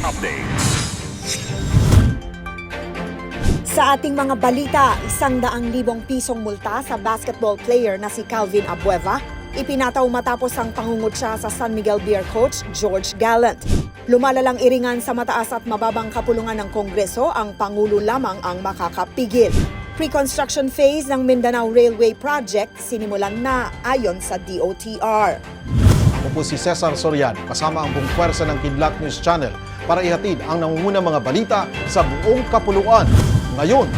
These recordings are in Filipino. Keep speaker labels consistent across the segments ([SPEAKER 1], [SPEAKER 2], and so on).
[SPEAKER 1] Updates.
[SPEAKER 2] Sa ating mga balita, isang daang libong pisong multa sa basketball player na si Calvin Abueva, ipinataw matapos ang pangungutya sa San Miguel Beer coach George Gallant. Lumalalang iringan sa mataas at mababang kapulungan ng Kongreso, ang Pangulo lamang ang makakapigil. Pre-construction phase ng Mindanao Railway Project sinimulan na ayon sa DOTR.
[SPEAKER 3] Ako po si Cesar Soriano kasama ang buong pwersa ng Kidlat News Channel para ihatid ang nangungunang mga balita sa buong kapuluan. Ngayon,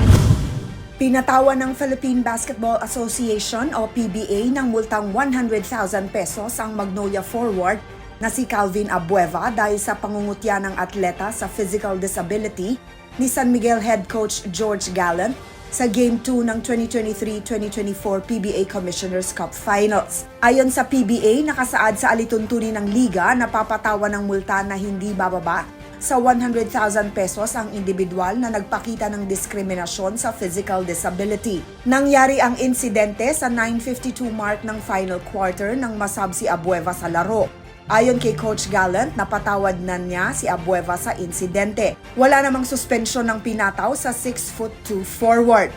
[SPEAKER 2] Pinatawan ng Philippine Basketball Association o PBA ng multang 100,000 pesos ang Magnolia forward na si Calvin Abueva dahil sa pangungutya ng atleta sa physical disability ni San Miguel head coach George Gallant sa Game 2 ng 2023-2024 PBA Commissioners Cup Finals. Ayon sa PBA, nakasaad sa alituntunin ng liga na papatawan ng multa na hindi bababa sa 100,000 pesos ang individual na nagpakita ng diskriminasyon sa physical disability. Nangyari ang insidente sa 9.52 mark ng final quarter ng masab si Abueva sa laro. Ayon kay Coach Gallant, napatawad na niya si Abueva sa insidente. Wala namang suspensyon ng pinataw sa 6'2 forward.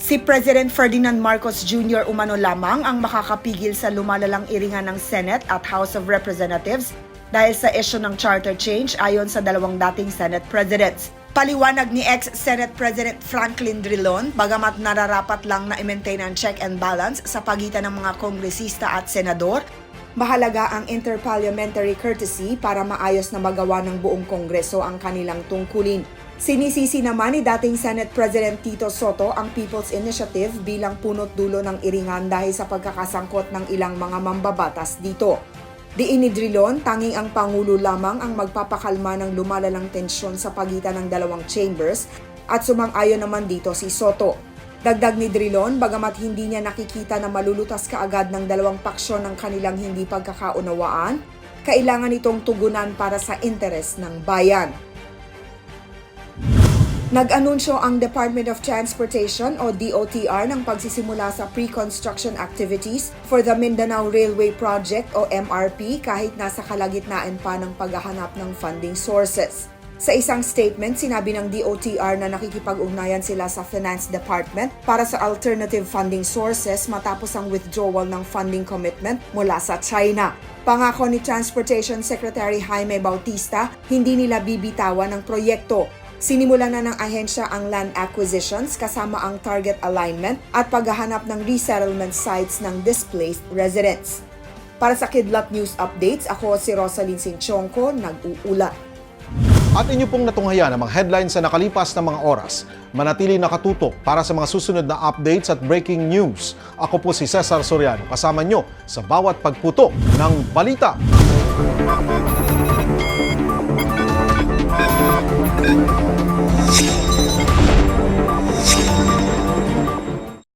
[SPEAKER 2] Si President Ferdinand Marcos Jr. umano lamang ang makakapigil sa lumalalang iringan ng Senate at House of Representatives dahil sa issue ng charter change ayon sa dalawang dating Senate Presidents. Paliwanag ni ex-Senate President Franklin Drilon, bagamat nararapat lang na i-maintain ang check and balance sa pagitan ng mga kongresista at senador, mahalaga ang interparliamentary courtesy para maayos na magawa ng buong kongreso ang kanilang tungkulin. Sinisisi naman ni dating Senate President Tito Soto ang People's Initiative bilang punot dulo ng iringan dahil sa pagkakasangkot ng ilang mga mambabatas dito. Diin ni Drilon, tanging ang Pangulo lamang ang magpapakalma ng lumalalang tensyon sa pagitan ng dalawang chambers at sumang-ayon naman dito si Soto. Dagdag ni Drilon, bagamat hindi niya nakikita na malulutas kaagad ng dalawang paksyon ng kanilang hindi pagkakaunawaan, kailangan itong tugunan para sa interes ng bayan. Nag-anunsyo ang Department of Transportation o DOTR ng pagsisimula sa pre-construction activities for the Mindanao Railway Project o MRP kahit nasa kalagitnaan pa ng paghahanap ng funding sources. Sa isang statement, sinabi ng DOTR na nakikipag-ugnayan sila sa Finance Department para sa alternative funding sources matapos ang withdrawal ng funding commitment mula sa China. Pangako ni Transportation Secretary Jaime Bautista, hindi nila bibitawan ng proyekto Sinimulan na ng ahensya ang land acquisitions kasama ang target alignment at paghahanap ng resettlement sites ng displaced residents. Para sa Kidlat News Updates, ako si Rosalyn Sinchonko, nag-uulat.
[SPEAKER 3] at inyo pong natunghayan ang mga headlines sa nakalipas na mga oras. Manatili nakatutok para sa mga susunod na updates at breaking news. Ako po si Cesar Soriano, kasama nyo sa bawat pagputok ng balita.